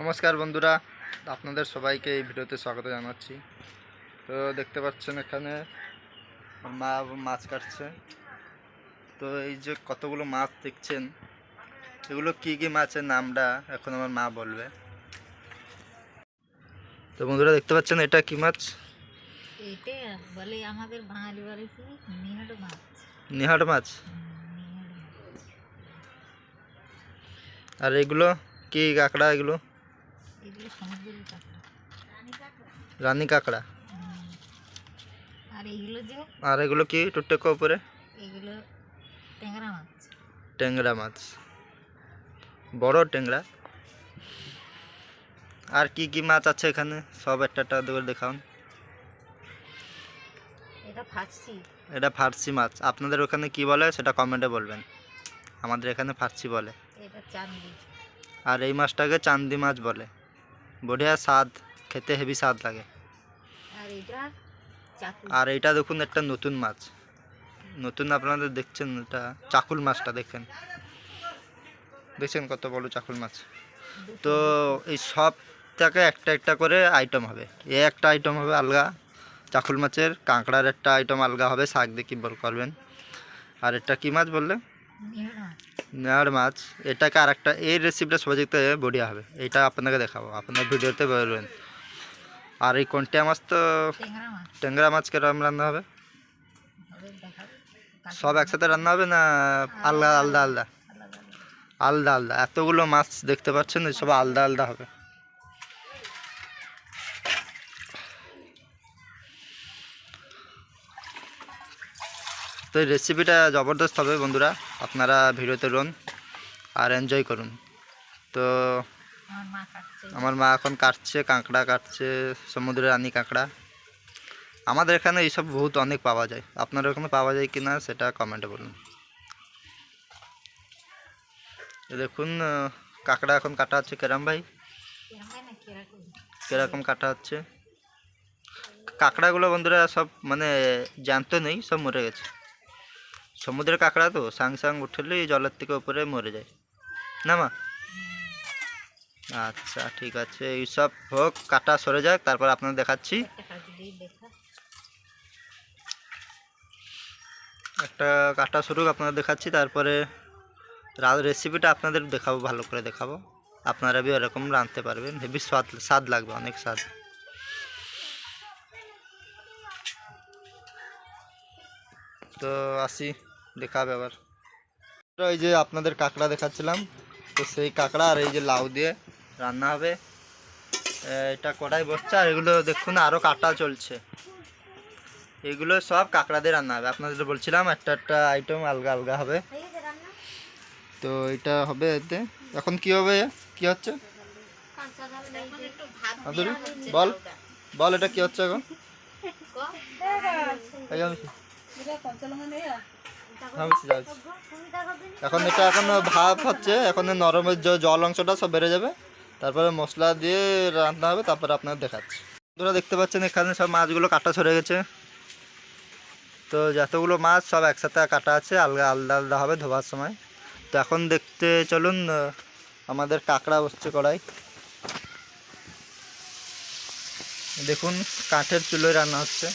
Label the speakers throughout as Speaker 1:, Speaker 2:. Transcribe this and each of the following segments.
Speaker 1: নমস্কার বন্ধুরা আপনাদের সবাইকে এই ভিডিওতে স্বাগত জানাচ্ছি। তো দেখতে পাচ্ছেন এখানে মা মাছ কাটছে। তো এই যে কতগুলো মাছ দেখছেন এগুলো কি কি মাছের নামটা এখন আমার মা বলবে। তো বন্ধুরা দেখতে পাচ্ছেন এটা কি মাছ?
Speaker 2: এটা বলে আমাদের বাঙালি বলে কি? নিহাড মাছ।
Speaker 1: নিহাট মাছ। আর এগুলো কি কাঁকড়া এগুলো?
Speaker 2: এগুলো সমুদ্রের কাঁকড়া।
Speaker 1: রানী কাঁকড়া?
Speaker 2: আর এগুলো যে
Speaker 1: আর এগুলো কি টুকটেকো উপরে?
Speaker 2: এগুলো ট্যাংরা মাছ।
Speaker 1: ট্যাংরা মাছ। বড় ট্যাংরা। আর কি কি মাছ আছে এখানে? সব একটা একটা করে দেখান।
Speaker 2: এটা ফাঁসি
Speaker 1: এটা ফার্সি মাছ। আপনাদের ওখানে কি বলে সেটা কমেন্টে বলবেন। আমাদের এখানে ফার্সি বলে।
Speaker 2: এটা চান্দি।
Speaker 1: আর এই মাছটাকে চান্দি মাছ বলে। বঢ়িয়া স্বাদ খেতে হেভি স্বাদ লাগে।
Speaker 2: আর এটা
Speaker 1: দেখুন একটা নতুন মাছ। নতুন আপনাদের দেখছেন এটা চাকুল মাছটা দেখেন। দেখছেন কত বড় চাকুল মাছ। তো এই সবটাকে একটা একটা করে আইটেম হবে। এ একটা আইটেম হবে আলগা চাকুল মাছের কাঁকড়ার একটা আইটেম আলগা হবে শাক দিয়ে কী বল করবেন। আর এটা কি মাছ বললে নেওয়ার মাছ এটাকে আর একটা এই রেসিপিটা সবাই দেখতে বড়িয়া হবে। এটা আপনাকে দেখাবো আপনার ভিডিওতে বলবেন। আর এই কন্টিয়া মাছ তো
Speaker 2: ট্যাংরা মাছ।
Speaker 1: কেরম রান্না হবে? সব একসাথে রান্না হবে না আলাদা আলাদা আলাদা?
Speaker 2: আলাদা আলাদা।
Speaker 1: এতগুলো মাছ দেখতে পাচ্ছেন সব আলাদা আলাদা হবে। তো এই রেসিপিটা জবরদস্ত হবে বন্ধুরা। আপনারা ভিডিওতে রন আর এনজয় করুন। তো
Speaker 2: আমার মা
Speaker 1: এখন কাটছে কাঁকড়া কাটছে সমুদ্রের রানী কাঁকড়া। আমাদের এখানে এইসব বহুত অনেক পাওয়া যায়। আপনার ওখানে পাওয়া যায় কি না সেটা কমেন্টে বলুন। দেখুন কাঁকড়া এখন কাটা হচ্ছে কেরাম ভাই?
Speaker 2: কীরকম
Speaker 1: কাটা হচ্ছে? কাঁকড়াগুলো বন্ধুরা সব মানে জ্যান্ত নেই সব মরে গেছে। সমুদ্রের কাঁকড়া তো, সাং সাং উঠলেই জলের থেকে উপরে মরে যায়। না মা? আচ্ছা ঠিক আছে এইসব হোক, কাটা সরে যাক, তারপর আপনাদের দেখাচ্ছি।
Speaker 2: একটা কাটি
Speaker 1: শুরুক আপনাদের দেখাচ্ছি, তারপরে রেসিপিটা আপনাদের দেখাবো, ভালো করে দেখাবো। আপনারা বি এরকম রাঁধতে পারবেন হেভি স্বাদ স্বাদ লাগবে, অনেক স্বাদ। তো আসি দেখাবে আবার। তো এই যে আপনাদের কাঁকড়া দেখাচ্ছিলাম তো সেই কাঁকড়া আর এই যে লাউ দিয়ে রান্না হবে। এটা কড়াই বসছে আর এগুলো দেখুন আরও কাটা চলছে। এগুলো সব কাঁকড়া দিয়ে রান্না হবে। আপনাদের বলছিলাম একটা একটা আইটেম আলগা আলগা হবে। তো এটা হবে এতে। এখন কি হবে কি হচ্ছে? বল। বল এটা কি হচ্ছে এখন? এখন এটা এখন ভাব হচ্ছে, এখন নরমের জল অংশটা সব বেড়ে যাবে। তারপরে মশলা দিয়ে রান্না হবে, তারপরে আপনার দেখাচ্ছি। বন্ধুরা দেখতে পাচ্ছেন, এখানে সব মাছগুলো কাটা সরে গেছে। তো যতগুলো মাছ সব একসাথে কাটা আছে, আলগা আলাদা আলাদা হবে ধোবার সময়। তো এখন দেখতে চলুন আমাদের কাঁকড়া বসছে কড়াই। দেখুন, কাঠের চুলোয় রান্না হচ্ছে।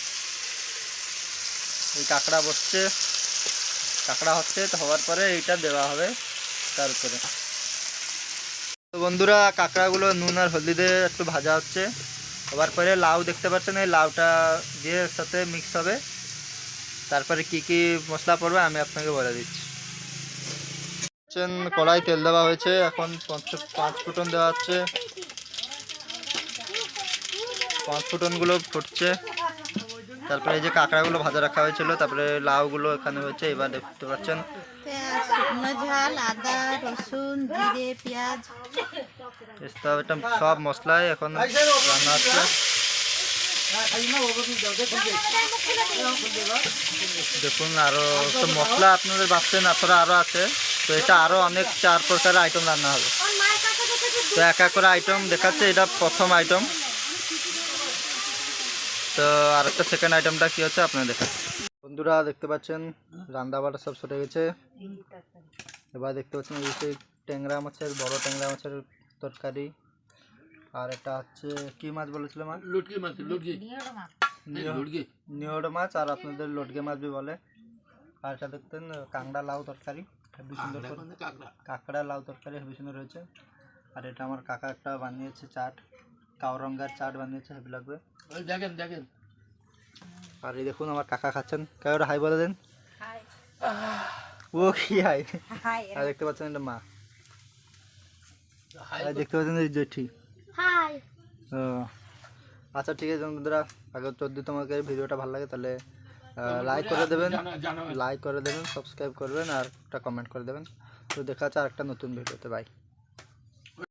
Speaker 1: এই কাঁকড়া বসছে। কাঁকড়া হচ্ছে, তো হওয়ার পরে এইটা দেওয়া হবে তারপরে তো বন্ধুরা, কাঁকড়াগুলো নুন আর হলদি দিয়ে একটু ভাজা হচ্ছে। হওয়ার পরে লাউ দেখতে পাচ্ছেন, এই লাউটা দিয়ে সাথে মিক্স হবে। তারপরে কি কি মশলা পড়বে আমি আপনাকে বলে দিচ্ছি। কড়াই তেল দেওয়া হয়েছে, এখন পাঁচ ফুটন দেওয়া হচ্ছে। পাঁচ ফুটনগুলো ফুটছে। তারপরে এই যে কাঁকড়াগুলো ভাজা রাখা হয়েছিল তারপরে লাউগুলো এখানে হয়েছে এবার দেখতে পাচ্ছেন।
Speaker 2: ঝাল আদা রসুন জিরে পেঁয়াজ।
Speaker 1: সব এটা সব মশলায় এখন রান্না হচ্ছে। দেখুন আরও তো মশলা আপনাদের বাঁচছেন আপনারা আরও আছে। তো এটা আরও অনেক চার প্রকারের আইটেম রান্না হবে। তো এক এক করে আইটেম দেখাচ্ছে এটা প্রথম আইটেম তো আর একটা সেকেন্ড আইটেমটা কি হচ্ছে আপনারা দেখাচ্ছি। বন্ধুরা দেখতে পাচ্ছেন রান্না বাটা সব সরে গেছে। এবার দেখতে পাচ্ছেন এই যে ট্যাংরা মাছের বড় ট্যাংরা মাছের তরকারি। আর এটা হচ্ছে কি মাছ বলেছিল মা
Speaker 3: লুটকি মাছ লুটকি।
Speaker 2: নিহড় মাছ
Speaker 1: নিওড় মাছ আর আপনাদের লটকে মাছ বি বলে। আর এটা দেখতেন কাঁকড়া লাউ তরকারি। হেবি সুন্দর
Speaker 3: মানে কাঁকড়া।
Speaker 1: কাঁকড়া লাউ তরকারি হেবি সুন্দর হয়েছে। আর এটা আমার কাকা একটা বানিয়েছে চাট। কাউরঙ্গার চাট বানিয়েছে হেবি লাগবে।
Speaker 3: ওই দেখেন দেখেন।
Speaker 1: আর এই দেখুন আমার কাকা খাচ্ছেন। কাকা হাই বলে দেন। ও কি হাই
Speaker 2: হাই
Speaker 1: আর দেখতে পাচ্ছেন এটা মা। আর দেখতে পাচ্ছেন এই জেঠি।
Speaker 2: হাই
Speaker 1: ও। আচ্ছা ঠিক আছে বন্ধুরা। আগে যদি তোমাকে এই ভিডিওটা ভালো লাগে তাহলে লাইক করে দেবেন। লাইক করে দেবেন সাবস্ক্রাইব করবেন আর একটা কমেন্ট করে দেবেন। তো দেখা হচ্ছে আর একটা নতুন ভিডিওতে। বাই